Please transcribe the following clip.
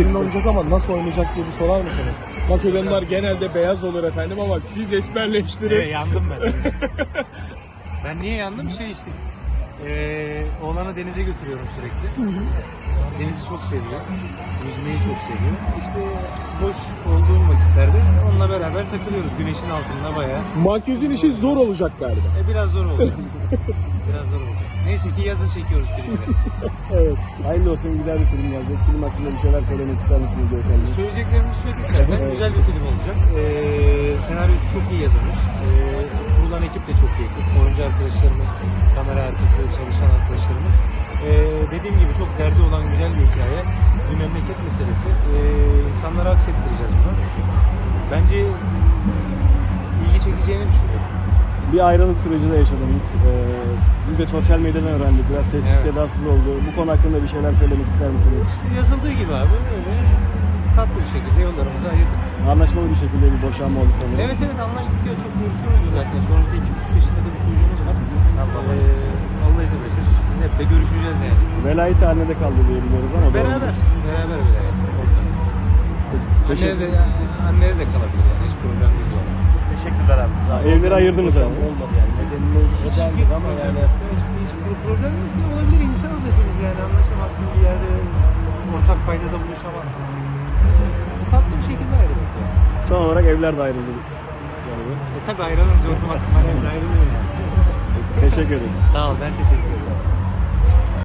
Gelin oynayacak ama nasıl oynayacak diye bir sorar mısınız? Makedonlar genelde beyaz olur efendim ama siz esmerleştirin. Evet, yandım ben. ben niye yandım? Şey işte. Eee oğlanı denize götürüyorum sürekli. Denizi çok seviyor. Yüzmeyi çok seviyor. İşte boş olduğum vakitlerde onunla beraber takılıyoruz güneşin altında bayağı. Makyözün işi zor olacak galiba. E, biraz zor olacak. biraz zor olacak. Neyse ki yazın çekiyoruz filmleri. Evet. Hayırlı olsun güzel bir film gelecek. Film hakkında bir şeyler söylemek ister misiniz beyefendi? Söyleyeceklerimizi söyledik zaten. Evet. Güzel bir film olacak. Ee, senaryosu çok iyi yazılmış. Ee, kurulan ekip de çok iyi. Oyuncu dediğim gibi çok derdi olan güzel bir hikaye. Bir memleket meselesi. Ee, insanlara aksettireceğiz bunu. Bence ilgi çekeceğini düşünüyorum. Bir ayrılık süreci de yaşadınız. Ee, biz de sosyal medyadan öğrendik. Biraz sessiz Evet. sedasız oldu. Bu konu hakkında bir şeyler söylemek ister misiniz? İşte yazıldığı gibi abi öyle tatlı bir şekilde yollarımızı ayırdık. Anlaşmalı bir şekilde bir boşanma oldu sanırım. Evet evet anlaştık ya çok görüşüyoruz zaten. Sonuçta iki buçuk yaşında da bir çocuğumuz var. Ee, Allah de görüşeceğiz yani. Velayet haline de kaldı diye biliyoruz ama. Beraber, beraber beraber. Anneye de, anneye de kalabilir yani hiç problem değil. bu. Teşekkürler abi. Ha, Evleri ayırdınız abi. Olmadı yani. Nedenini özeldir ama yani. Hiçbir problem yok ki olabilir insanız hepimiz yani anlaşamazsın bir yerde ortak paydada buluşamazsın. Tatlı bir şekilde ayrıldık yani. Son olarak evler de ayrıldı. Yani. E tabi ayrılınca otomatikman ayrılıyor yani. Teşekkür ederim. Sağ ol ben teşekkür ederim.